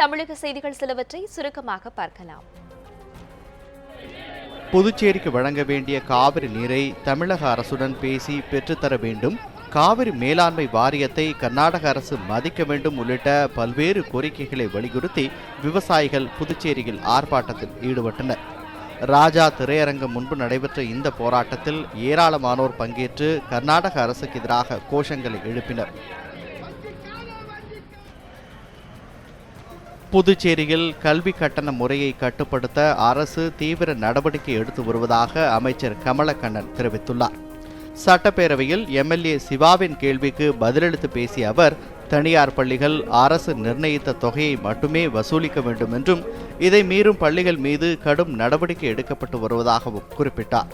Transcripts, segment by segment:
தமிழக செய்திகள் சிலவற்றை சுருக்கமாக பார்க்கலாம். புதுச்சேரிக்கு வழங்க வேண்டிய காவிரி நீரை தமிழக அரசுடன் பேசி பெற்றுத்தர வேண்டும். காவிரி மேலாண்மை வாரியத்தை கர்நாடக அரசு மதிக்க வேண்டும் உள்ளிட்ட பல்வேறு கோரிக்கைகளை வலியுறுத்தி விவசாயிகள் புதுச்சேரியில் ஆர்ப்பாட்டத்தில் ஈடுபட்டனர். ராஜா திரையரங்கம் முன்பு நடைபெற்ற இந்த போராட்டத்தில் ஏராளமானோர் பங்கேற்று கர்நாடக அரசுக்கு எதிராக கோஷங்களை எழுப்பினர். புதுச்சேரியில் கல்வி கட்டண முறையை கட்டுப்படுத்த அரசு தீவிர நடவடிக்கை எடுத்து வருவதாக அமைச்சர் கமலக்கண்ணன் தெரிவித்துள்ளார். சட்டப்பேரவையில் எம்எல்ஏ சிவாவின் கேள்விக்கு பதிலளித்து பேசிய அவர் தனியார் பள்ளிகள் அரசு நிர்ணயித்த தொகையை மட்டுமே வசூலிக்க வேண்டும் என்றும் இதை மீறும் பள்ளிகள் மீது கடும் நடவடிக்கை எடுக்கப்பட்டு வருவதாகவும் குறிப்பிட்டார்.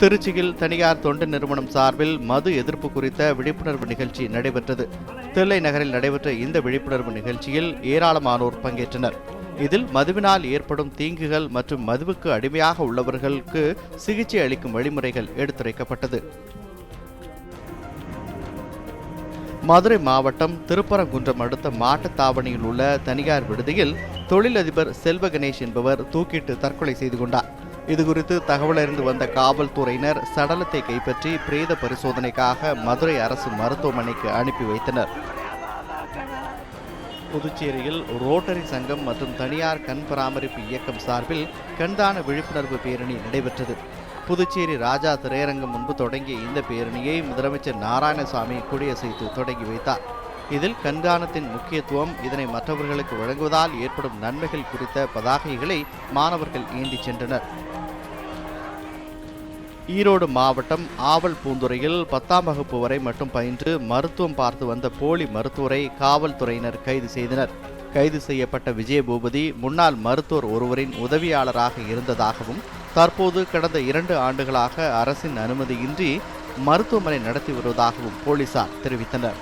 திருச்சியில் தனியார் தொண்டு நிறுவனம் சார்பில் மது எதிர்ப்பு குறித்த விழிப்புணர்வு நிகழ்ச்சி நடைபெற்றது. தில்லை நகரில் நடைபெற்ற இந்த விழிப்புணர்வு நிகழ்ச்சியில் ஏராளமானோர் பங்கேற்றனர். இதில் மதுவினால் ஏற்படும் தீங்குகள் மற்றும் மதுவுக்கு அடிமையாக உள்ளவர்களுக்கு சிகிச்சை அளிக்கும் வழிமுறைகள் எடுத்துரைக்கப்பட்டது. மதுரை மாவட்டம் திருப்பரங்குன்றம் அடுத்த மாட்டுத்தாவணியில் உள்ள தனியார் விடுதியில் தொழிலதிபர் செல்வ கணேஷ் என்பவர் தூக்கிட்டு தற்கொலை செய்து கொண்டார். இதுகுறித்து தகவல் அறிந்து வந்த காவல்துறையினர் சடலத்தை கைப்பற்றி பிரேத பரிசோதனைக்காக மதுரை அரசு மருத்துவமனைக்கு அனுப்பி வைத்தனர். புதுச்சேரியில் ரோட்டரி சங்கம் மற்றும் தனியார் கண் பராமரிப்பு இயக்கம் சார்பில் கண்தான விழிப்புணர்வு பேரணி நடைபெற்றது. புதுச்சேரி ராஜா திரையரங்கம் முன்பு தொடங்கிய இந்த பேரணியை முதலமைச்சர் நாராயணசாமி கொடியசைத்து தொடங்கி வைத்தார். இதில் கண்காணத்தின் முக்கியத்துவம் இதனை மற்றவர்களுக்கு வழங்குவதால் ஏற்படும் நன்மைகள் குறித்த பதாகைகளை மாணவர்கள் ஏந்தி சென்றனர். ஈரோடு மாவட்டம் ஆவல் பூந்துறையில் பத்தாம் வகுப்பு வரை மட்டும் பயின்று மருத்துவம் பார்த்து வந்த போலி மருத்துவரை காவல்துறையினர் கைது செய்தனர். கைது செய்யப்பட்ட விஜயபூபதி முன்னாள் மருத்துவர் ஒருவரின் உதவியாளராக இருந்ததாகவும் தற்போது கடந்த இரண்டு ஆண்டுகளாக அரசின் அனுமதியின்றி மருத்துவமனை நடத்தி வருவதாகவும் போலீசார் தெரிவித்தனர்.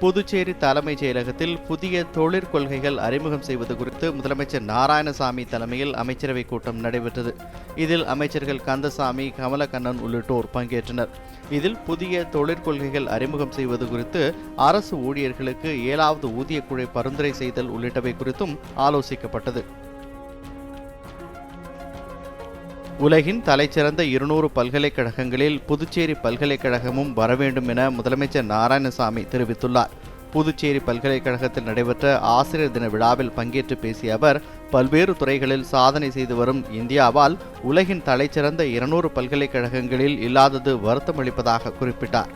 புதுச்சேரி தலைமைச் செயலகத்தில் புதிய தொழிற்கொள்கைகள் அறிமுகம் செய்வது குறித்து முதலமைச்சர் நாராயணசாமி தலைமையில் அமைச்சரவைக் கூட்டம் நடைபெற்றது. இதில் அமைச்சர்கள் கந்தசாமி கமலக்கண்ணன் உள்ளிட்டோர் பங்கேற்றனர். இதில் புதிய தொழிற்கொள்கைகள் அறிமுகம் செய்வது குறித்து அரசு ஊழியர்களுக்கு ஏழாவது ஊதியக்குழு பரிந்துரை செய்தல் உள்ளிட்டவை குறித்தும் ஆலோசிக்கப்பட்டது. உலகின் தலைச்சிறந்த இருநூறு பல்கலைக்கழகங்களில் புதுச்சேரி பல்கலைக்கழகமும் வரவேண்டும் என முதலமைச்சர் நாராயணசாமி தெரிவித்துள்ளார். புதுச்சேரி பல்கலைக்கழகத்தில் நடைபெற்ற ஆசிரியர் தின விழாவில் பங்கேற்று பேசிய அவர் பல்வேறு துறைகளில் சாதனை செய்து வரும் இந்தியாவால் உலகின் தலைச்சிறந்த இருநூறு பல்கலைக்கழகங்களில் இல்லாதது வருத்தமளிப்பதாக குறிப்பிட்டார்.